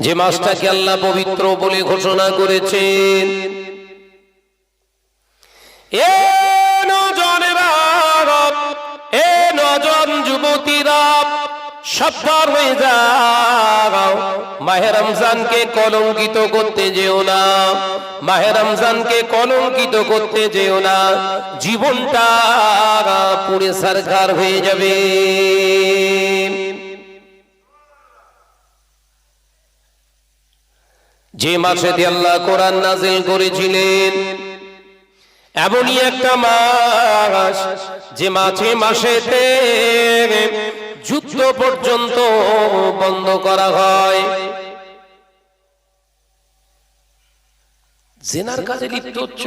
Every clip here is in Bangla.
যে মাসটাকে আল্লাহ পবিত্র বলে ঘোষণা করেছেন। এ এ নজন যুবতীরা সাবধান হয়ে যাও। মাহে রমজানকে কলঙ্কিত করতে যেও না। মাহে রমজানকে কলঙ্কিত করতে যেও না। জীবনটা পুরে সরকার হয়ে যাবে। যে মাসে আল্লাহ কোরআন নাজিল করেছিলেন, এমনই একটা মাস যে মাঝে মাসেতে যুদ্ধ পর্যন্ত বন্ধ করা হয়। জেনার কাজে লিপ্ত হচ্ছ?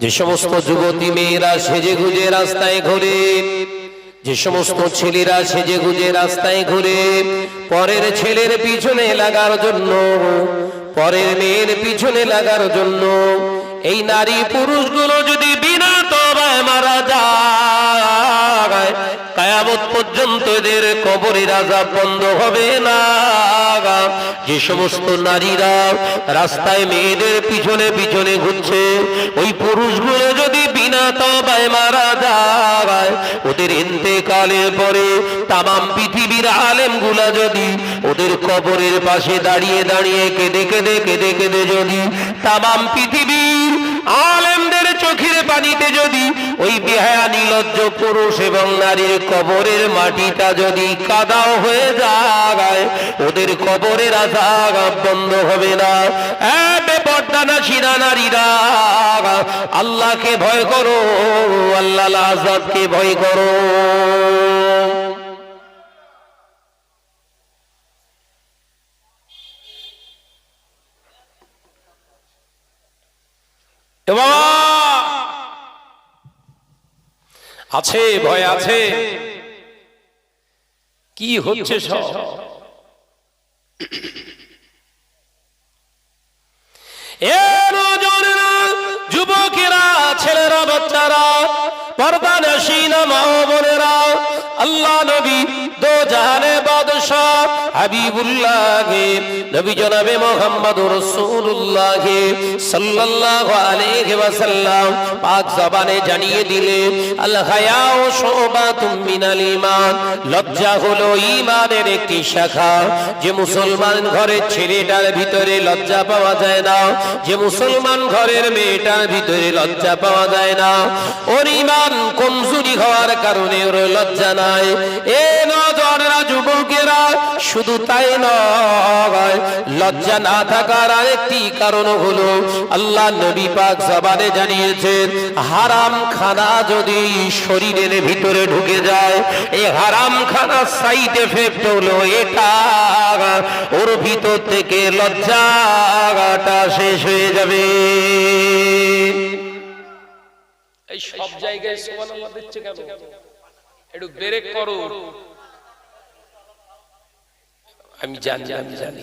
যে সমস্ত যুবতী মেয়েরা সেজে গুজে রাস্তায় ঘোরে যে সমস্ত ছেলেরা সেজে গুজে রাস্তায় ঘুরে, পরের ছেলের পিছনে লাগার জন্য, পরের মেয়ের পিছনে লাগার জন্য, এই নারী পুরুষগুলো যদি বিনা তবায় মারা যায়, কায়ামত পর্যন্ত এদের কবরের আজাব বন্ধ হবে না। যে সমস্ত নারীরা রাস্তায় মেয়েদের পিছনে পিছনে ঘুরছে, ওই পুরুষগুলো যদি বিনা তবায় মারা যায়। ওদের ইন্তেকালের পরে তামাম পৃথিবীর আলেমগুলা যদি ওদের কবরের পাশে দাঁড়িয়ে দাঁড়িয়ে কেঁদে কেঁদে কেঁদে কেঁদে যদি পৃথিবীর আলেমদের চোখের পানিতে যদি ওই বেহায়া নিলজ্জ পুরুষ এবং নারীর কবরের মাটিটা যদি কাদাও হয়ে যায়, ওদের কবরের আজাব বন্ধ হবে না। বেপর্দানা শিরা নারীরা আল্লাহকে ভয় করো আল্লাহ আজাবকে ভয় করো। আছে ভয় আছে। কি হচ্ছে সব? এ যুবকেরা ছেলেরা বাচ্চারা পর্দা নসীনা মা বোনেরা আল্লাহ নবী দো হাবিবুল্লাহ, নবী জনাবে মোহাম্মদ রাসূলুল্লাহ সাল্লাল্লাহু আলাইহি ওয়াসাল্লাম পাক জবানে জানিয়ে দিলে, আল শুবাতুম মিনাল ঈমান। লজ্জা হলো ঈমানের একটি শাখা। যে মুসলমান ঘরের ছেলেটার ভিতরে লজ্জা পাওয়া যায় না, যে মুসলমান ঘরের মেয়েটার ভিতরে লজ্জা পাওয়া যায় না। ওর ঈমান কমজোরি হওয়ার কারণে ওর লজ্জা নাই। এ নজরেরা যুবকেরা শুধু তাই নয়, লজ্জা না থাকার আরেকটি কারণ হলো আল্লাহ নবী পাক জবানে জানিয়েছেন, হারাম খানা যদি শরীরের ভিতরে ঢুকে যায় এই হারাম খানা সাইড এফেক্ট হলো এটা। ওর ভিতর থেকে লজ্জাটা শেষ হয়ে যাবে। সব জায়গায় দিচ্ছে কেন? একটু ব্রেক করো। আমি জানি আমি জানি।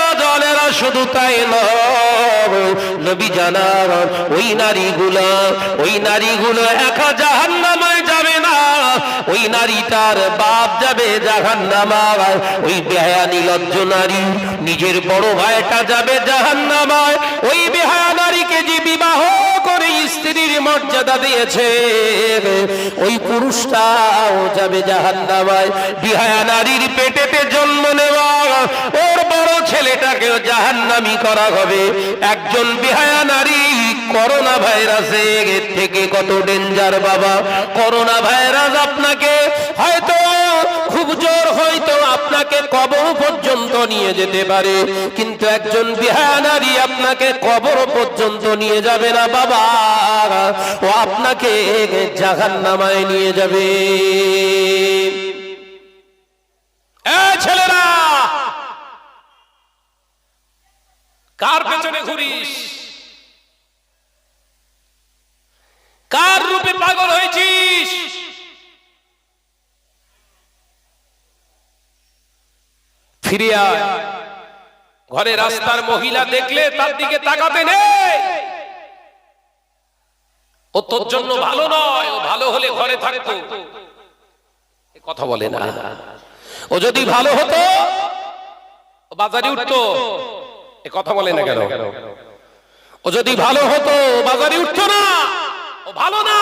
নজনেরা শুধু তাই নবী জানার ওই নারীগুলা, ওই নারীগুলো একা জাহান্নামায় যাবে না। ওই নারীটার বাপ যাবে জাহান্নামায়। ওই বেহায়া নিলজ্জ নারী নিজের বড় ভাইটা যাবে জাহান্নামায়। ওই বেহায়া নারীকে যে বিবাহ করে স্ত্রীর মর্যাদা দিয়েছে, ওই পুরুষটাও যাবে জাহান্নামায়। বিহায়া নারীর পেটেতে জন্ম নেওয়া। বড় ছেলেটাকেও জাহান্নামি করা হবে। একজন বিহায়া নারী করোনা ভাইরাসে এর থেকে কত ডেঞ্জার বাবা? করোনা ভাইরাস আপনাকে হয়তো খুব জোর, হয়তো আপনাকে কবর পর্যন্ত নিয়ে যেতে পারে। কিন্তু একজন বিহায়া নারী আপনাকে কবর পর্যন্ত নিয়ে যাবে না বাবা। ও আপনাকে জাহান নামায় নিয়ে যাবে এ ছেলেরা কার পেছনে ঘুরিস? কার রূপে পাগল হয়েছিস? ফিরে আয়। ঘরে রাস্তার মহিলা দেখলে তার দিকে তাকাতে নেই। ও তোর জন্য ভালো নয়, ও ভালো হলে ঘরে থাকতো। কথা বলে না। ও যদি ভালো হতো বাজারে উঠতো। কথা বলে না কেন? ও যদি ভালো হতো, বাজারে উঠতো না। ও ভালো না।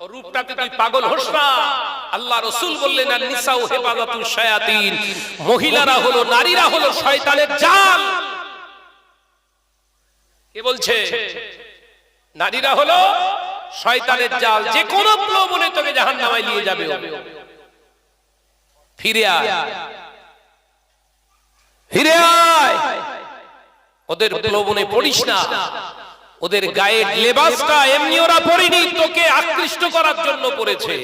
ও রূপটাতে তুই পাগল হোস না। আল্লাহ রসুল বললেন, আর নিসাউ হেফাজতু শায়াতিন। মহিলারা হলো, নারীরা হলো শয়তানের জাল। কে বলছে? নারীরা হলো শয়তানের জাল। যে কোন প্রলোভনে তোকে জাহান্নামায় নিয়ে যাবে ফিরে আয়। ফিরে আয়। ওদের প্রলোভনে পড়িস না। ওদের গায়ের লেবাসটা এমনি ওরা তোকে আকৃষ্ট করার জন্য পড়েছে।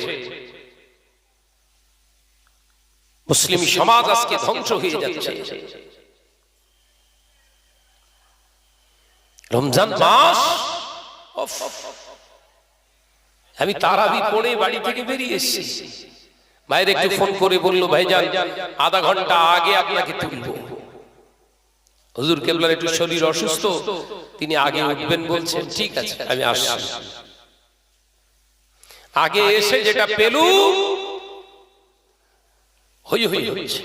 মুসলিম সমাজ আজকে ধ্বংস হয়ে যাচ্ছে। রমজান মাস? আমি তারাবি পড়ে বাড়ি থেকে বেরিয়ে এসেছি। মায়ের একটু ফোন করে বলল ভাইজান আধা ঘণ্টা আগে আপনাকে তুলবো। হুজুর কেবলার একটু শরীর অসুস্থ তিনি আগে উঠবেন বলছেন ঠিক আছে আমি আসছি। আগে এসে যেটা পেলু হই হই হচ্ছে।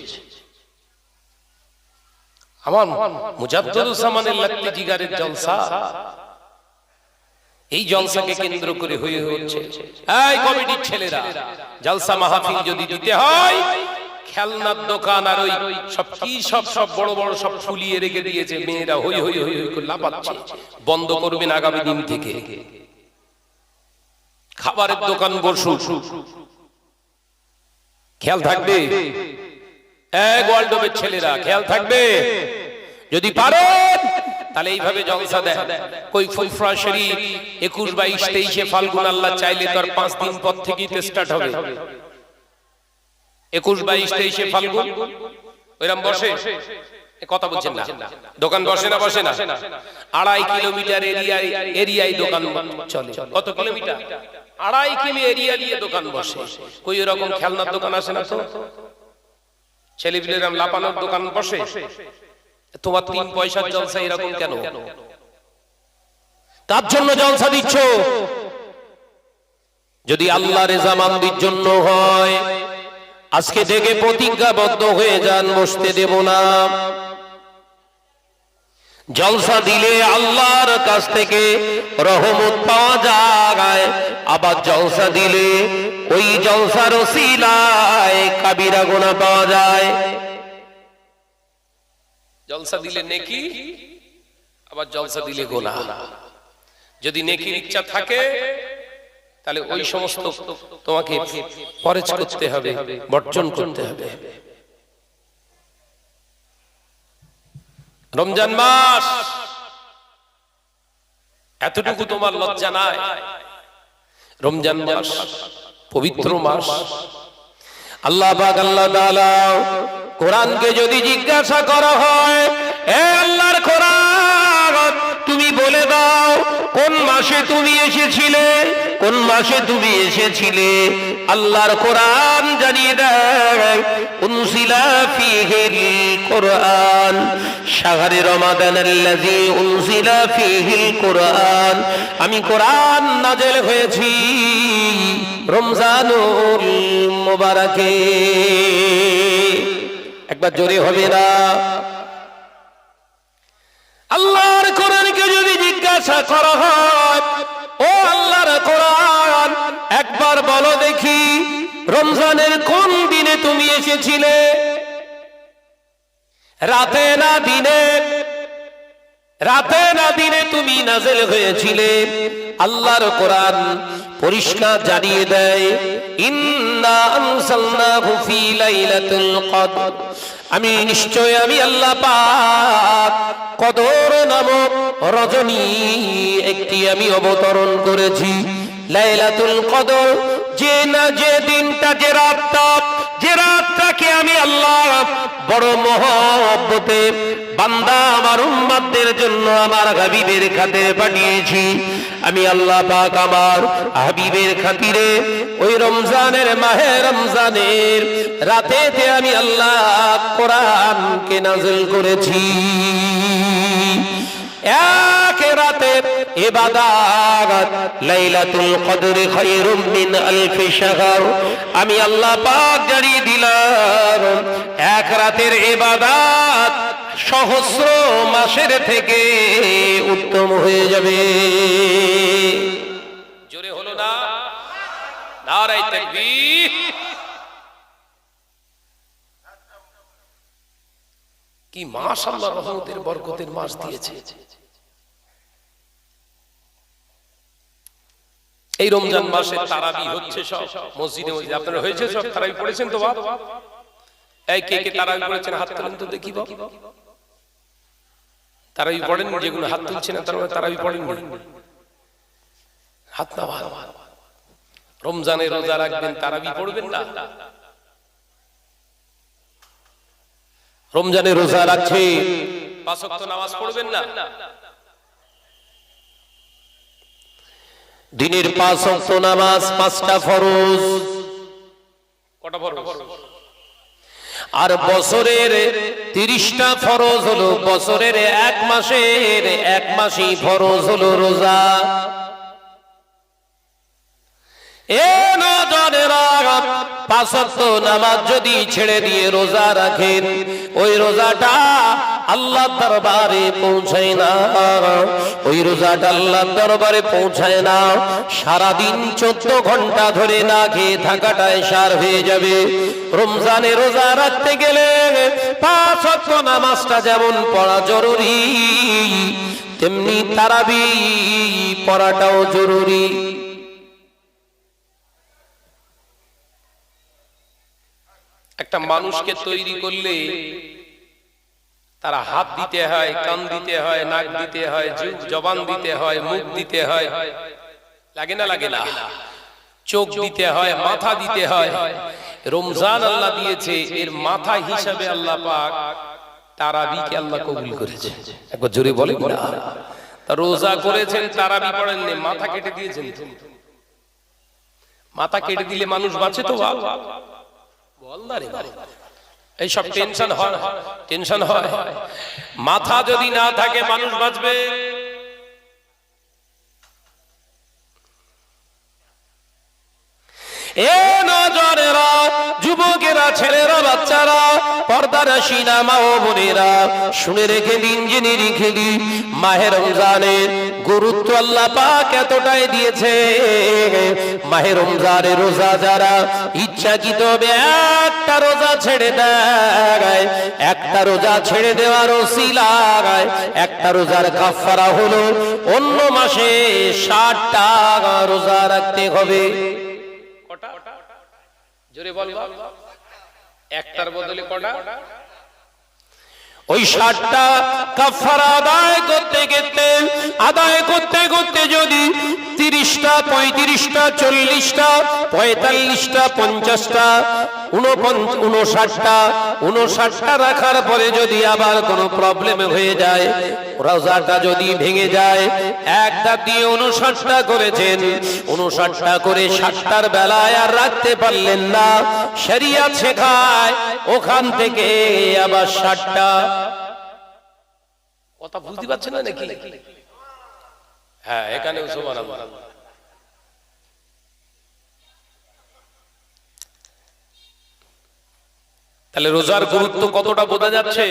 আমার মুজাদ্দুজ্জামানের লাগতে জিগারের জলসা। এই জলসাকে কেন্দ্র করে হয়ে হচ্ছে। এই কমিটির ছেলেরা জলসা মাহফিল যদি দিতে হয় খেলনার দোকান আর ওই সব কি সব সব বড় বড় সব ফুলিয়ে রেখে দিয়েছে, মেয়েরা হই হই হই হই করে লাপাচ্ছে বন্ধ করবেন আগামী দিন থেকে। খাবারের দোকান বসু খেয়াল থাকবে? এক ওয়ার্ল্ডবের ছেলেরা, খেয়াল থাকবে? যদি পারেন, তাহলে এইভাবে জলসা দেয় কই ফুলফরা শরীফ একুশ বাইশ তেইশে ফাল্গুন, আল্লাহ চাইলে তার পাঁচ দিন পর থেকেই স্টার্ট হবে। একুশ বাইশ তেইশে ফাল্গুন। ওইরকম বসে? কথা বলছেন না। দোকান বসে না বসে না? আড়াই কিলোমিটার এরিয়ায় এরিয়ায় দোকান চলে। কত কিলোমিটার? আড়াই কিমি এরিয়া নিয়ে দোকান বসে। কই এরকম খেলনার দোকান আসে না তো? ছেলেপিলেরাম লাপানোর দোকান বসে। তোমার তিন পয়সার জলসা এরকম কেন? তার জন্য জলসা দিচ্ছ। যদি আল্লাহ রেজামান্দির জন্য হয় আজকে থেকে প্রতিজ্ঞাবদ্ধ হয়ে যান, বসতে দেব না। জলসা দিলে আল্লাহর কাছ থেকে রহমত পাওয়া যায়, আবার জলসা দিলে ওই জলসার ওসিলায় কাবিরা গোনা পাওয়া যায়। জলসা দিলে নেকি, আবার জলসা দিলে গোনা। যদি নেকির ইচ্ছা থাকে তাহলে ওই সমস্ত তোমাকে পরেজ করতে হবে বর্জন করতে হবে। রমজান মাস। এতটুকু তোমার লজ্জা নাই। রমজান মাস পবিত্র মাস। আল্লাহ বাগ আল্লাহ কোরআনকে যদি জিজ্ঞাসা করা হয় এ আল্লাহর কোরআন তুমি বলে দাও কোন মাসে তুমি এসেছিলে? কোন মাসে তুমি এসেছিলে? আল্লাহর কোরআন জানিয়ে দেয়, উনসিলা ফিহিল কোরআন শাহরে রমাদান আল্লাযী উনসিলা ফিহিল কোরআন আমি কোরআন নাজেল হয়েছি রমজানুল মোবারকে। একবার জোরে হবে না? আল্লাহর কোরআনকে যদি জিজ্ঞাসা করা হয় রমজানের কোন দিনে তুমি এসেছিলে? রাতে না দিনে? রাতে না দিনে তুমি নাজেল হয়েছিলে? আল্লাহর কোরআন পরিষ্কার জানিয়ে দেয় আমি নিশ্চয় আমি আল্লাহ কদর নামক রজনী একটি আমি অবতরণ করেছি। লাইলাতুল কদর, যে না যে দিনটা, যে রাতটা, যে রাতটাকে আমি আল্লাহ বড় মহব্বতে বান্দা আমার উম্মাদের জন্য আমার হাবিবের খাতিরে পাঠিয়েছি। আমি আল্লাহ পাক আমার হাবিবের খাতিরে ওই রমজানের মাহে রমজানের রাতেতে আমি আল্লাহ কোরআনকে নাজিল করেছি। এক আমি আল্লাহ পাক জানিয়ে দিলাম, এক রাতের ইবাদাত সহস্র মাসের থেকে উত্তম হয়ে যাবে। জোরে হলো না? নারাই তাকবীর। কি মাস আল্লাহ রহমতের বরকতের মাস দিয়েছে। এই রমজান মাসে তারাবি হচ্ছে সব। মসজিদে মসজিদে। আপনারা হয়েছে সব তারাবি পড়েছেন তো বাপ? এই কে কে তারাবি পড়েছেন হাত তুলেন তো দেখি বাপ। তারাবি পড়েন যেগুলো হাত তুলছে না, তারা তারাবি পড়েন হাত না ভালো রমজানে রোজা রাখবেন, তারাবি পড়বেন না। রমজানে রোজা রাখছে। পাঁচ ওয়াক্ত নামাজ পড়বেন না? দিনের পাঁচ অক্ত নামাজ পাঁচটা ফরজ। আর বছরের তিরিশটা ফরজ হলো বছরের এক মাসের এক মাসই ফরজ হলো রোজা। এ নজরেরা ওয়াক্ত নামাজ যদি ছেড়ে দিয়ে রোজা রাখেন, ওই রোজাটা আল্লাহ দরবারে পৌঁছায় না। ওই রোজাটা আল্লাহ দরবারে পৌঁছায় না। সারাদিন চোদ্দ ঘণ্টা ধরে না খেয়ে থাকাটায় সার হয়ে যাবে। রমজানে রোজা রাখতে গেলে পাঁচ নামাজটা যেমন পড়া জরুরি, তেমনি তারাবি পড়াটাও জরুরি। একটা মানুষকে তৈরি করলে তারা হাত দিতে হয় কান দিতে হয় নাক দিতে হয় জবান দিতে হয় মুখ দিতে হয়। লাগে না লাগে না। চোখ দিতে হয় মাথা দিতে হয়। রমজান আল্লাহ দিয়েছে এর মাথা হিসাবে আল্লাহ পাক তারাবিকে আল্লাহ কবুল করেছে। একবার জোরে বলে না। তা রোজা করেছেন তারাবি পড়েননি মাথা কেটে দিয়েছেন। মাথা কেটে দিলে মানুষ বাঁচে তো বাবা। এইসব টেনশন হয়। টেনশন হয়। মাথা যদি না থাকে মানুষ বাঁচবে। এ নজরেরা যুবকেরা ছেলেরা বাচ্চারা পর্দার সিনা মা ও বোনেরা। শুনে রেখে দিন, জেনে রেখে দিন। মাহের রমজানের গুরুত্ব আল্লাহ পাক এতটাই দিয়েছে। মাহের রমজানের রোজা যারা ইচ্ছাকৃত একটা রোজা ছেড়ে দেয়। একটা রোজা ছেড়ে দেওয়ার ওসিলায় একটা রোজার কাফারা হলো, অন্য মাসে ষাটটা রোজা রাখতে হবে। কটা? জোরে বল। একটার বদলে কটা? ওই ষাটটা কাফারা আদায় করতে করতে আদায় করতে করতে যদি তিরিশটা, পঁয়ত্রিশটা, চল্লিশটা, পঁয়তাল্লিশটা, পঞ্চাশটা উনষাটটা উনষাটটা রাখার পরে যদি আবার কোনো প্রবলেম হয়ে যায় রোজাটা যদি ভেঙে যায় একটা দিয়ে উনষাটটা করেছেন। উনষাটটা করে ষাটটার বেলায় আর রাখতে পারলেন না। শরিয়াত শেখায়, ওখান থেকে আবার ষাটটা কথা বুঝতে পারছেন না নাকি? হ্যাঁ সমান তাহলে রোজার গুরুত্ব কতটা বোঝা যাচ্ছে?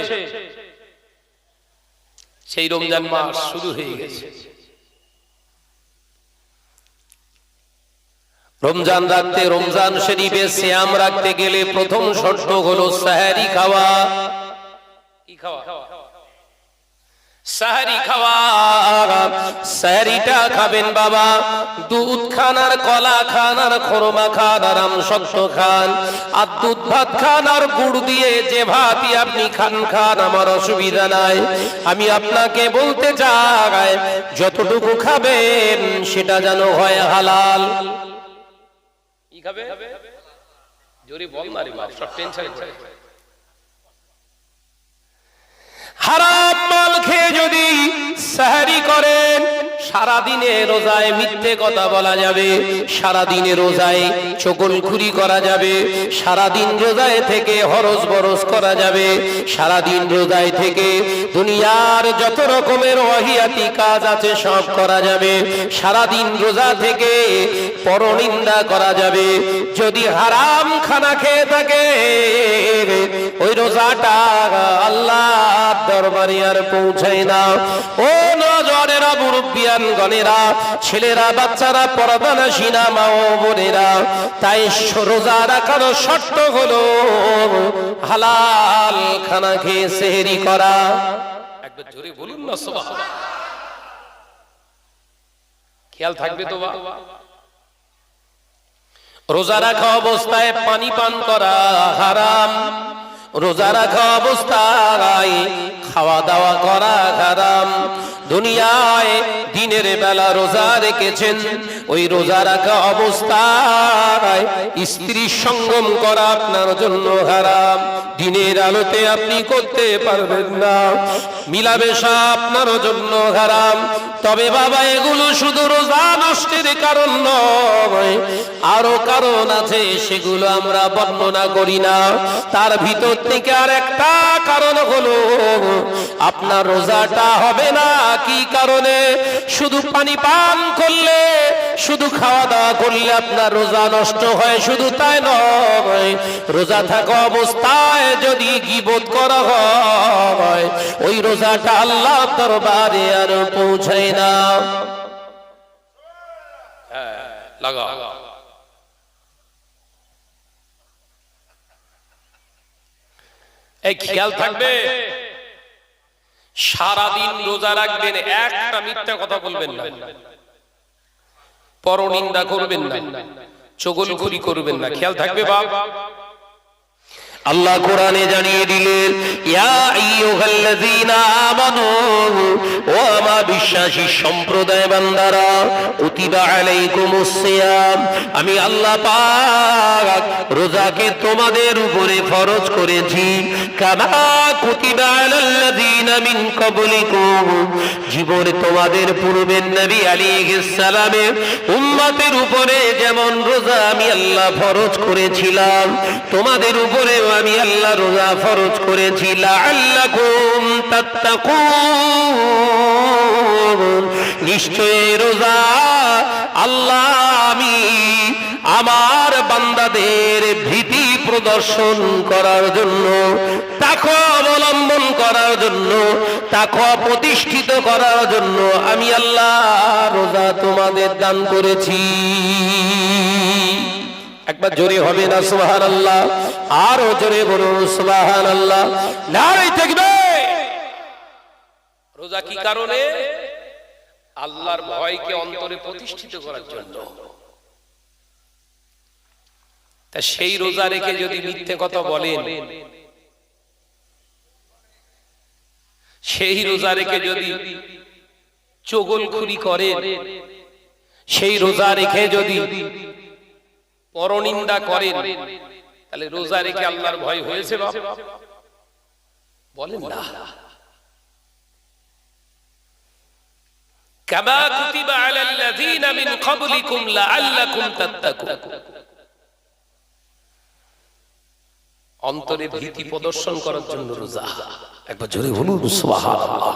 সেই রমজান মাস শুরু হয়ে গেছে। রমজান রাখতে রমজান শরীফে শ্যাম রাখতে গেলে প্রথম শর্ত হলো সাহারি খাওয়া। কি খাওয়া? সাহারি খাওয়া সাহারিটা খাবেন বাবা। দুধ খান আর কলা খান আর খরমা খান আর আমসত্ব খান। আর দুধ ভাত খান আর গুড় দিয়ে যে ভাতই আপনি খান খান আমার অসুবিধা নাই। আমি আপনাকে বলতে চাই যতটুকু খাবেন সেটা যেন হয় হালাল। কি খাবে? জোরে বল না রে সব টেনশন হারাম সারা দিনে রোজায় মিথ্যে কথা বলা যাবে সারা দিনে রোজায় চকলখুরি করা যাবে সারা দিন রোজায় থেকে হরস বরস করা যাবে সারা দিন রোজায় থেকে দুনিয়ার যত রকমের ওয়াহিয়াতি কাজ আছে সব করা যাবে সারা দিন রোজা থেকে পরনিন্দা করা যাবে, যদি হারাম খানা খেয়ে থাকে, ওই রোজাটা আল্লাহ দরবারে আর পৌঁছায় না। ও নজরেরা মুরব্বিয়ান গণেরা ছেলেরা, বাচ্চারা, পরদানা সিনা মা ও বোনেরা, তাই রোজা রাখার শর্ত হলো হালাল খানা খেয়ে সেহেরি করা। বলুন না সবাই খেয়াল থাকবে তো রোজা রাখা অবস্থায় পানি পান করা হারাম। রোজা রাখা অবস্থায় খাওয়া দাওয়া করা হারাম। দুনিয়ায় দিনের বেলা রোজা রেখেছেন। ওই রোজা রাখা অবস্থায় স্ত্রীর সঙ্গম করা আপনার জন্য হারাম। দিনের আলোতে আপনি করতে পারবেন না। মিলামেশা আপনার জন্য হারাম। তবে বাবা, এগুলো শুধু রোজা নষ্টের কারণ নয়। আরও কারণ আছে, সেগুলো আমরা বর্ণনা করি না। তার ভিতর থেকে আর একটা কারণ হলো, আপনার রোজাটা হবে না। কি কারণে? শুধু পানি পান করলে শুধু খাওয়া দাওয়া করলে আপনার রোজা নষ্ট হয় শুধু তাই নয় রোজা থাকা অবস্থায় যদি গিবোধ করা হয় ওই রোজাটা আল্লাহ দরবারে আর পৌঁছায় না। লাগা এই খেয়াল থাকবে। সারাদিন রোজা রাখবেন একটা মিথ্যা কথা বলবেন না। পরনিন্দা করবেন না চগলখুরি করবেন না। খেয়াল থাকবে বাপ? আল্লাহ কোরআনে জানিয়ে দিলেন ও বিশ্বাসী সম্প্রদায় বান্দারা আমি আল্লাহ পাক রোজাকে তোমাদের উপরে ফরজ করেছি। কামা কুতিবা আলাল্লাযীনা মিন ক্বাবলিকুম, জীবনে তোমাদের পূর্বের নবী আলাইহিস সালামের উম্মতের উপরে যেমন রোজা আমি আল্লাহ ফরজ করেছিলাম, তোমাদের উপরেও আমি আল্লাহ রোজা ফরজ করেছি নিশ্চয়ই রোজা আল্লাহ আমি আমার বান্দাদের ভীতি প্রদর্শন করার জন্য তাকে অবলম্বন করার জন্য তাকে প্রতিষ্ঠিত করার জন্য আমি আল্লাহ রোজা তোমাদের দান করেছি। একবার জোরে হবে না সুবাহান আল্লাহ আরও জোরে বলুন সুবাহান আল্লাহ নারাই থাকবে রোজা কি কারণে? আল্লাহর ভয়কে অন্তরে প্রতিষ্ঠিত করার জন্য। তা সেই রোজা রেখে যদি মিথ্যে কথা বলেন, সেই রোজা রেখে যদি চগলখুরি করেন, সেই রোজা রেখে যদি পরনিন্দা করেন। তাহলে রোজা রেখে আল্লাহর ভয় হয়েছে বলেন না। কামা কুতিবা আলাল মিন ক্বাবলিকুম লাআল্লাকুম তাত্তাকুন। অন্তরে ভীতি প্রদর্শন করার জন্য রোজা। একবার জোরে বলুন সুবহানাল্লাহ।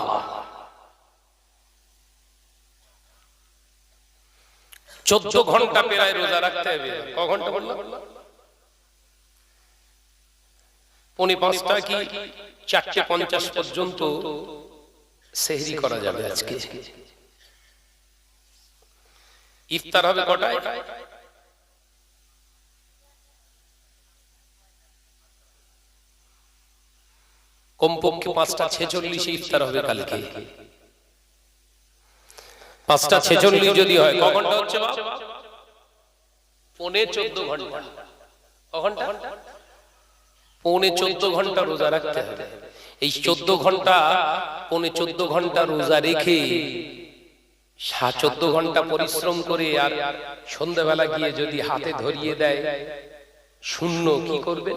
চোদ্দ ঘণ্টা প্রায় রোজা রাখতে হবে। ক ঘণ্টা বললাম পৌনে পাঁচটা কি চারটে পঞ্চাশ পর্যন্ত সেহরি করা যাবে আজকে? ইফতার হবে কটায়? কমপক্ষে পাঁচটা ছেচল্লিশে ইফতার হবে কালকে। পাঁচটা ছেচল্লিশ যদি হয় ক ঘণ্টা হচ্ছে? পৌনে চোদ্দ ঘণ্টা। ঘণ্টা? পৌনে চোদ্দ ঘণ্টা রোজা রাখতে হবে। এই চোদ্দ ঘণ্টা পৌনে চোদ্দ ঘণ্টা রোজা রেখে চোদ্দ ঘণ্টা পরিশ্রম করে আর সন্ধ্যাবেলা গিয়ে যদি হাতে ধরিয়ে দেয় শূন্য কি করবে?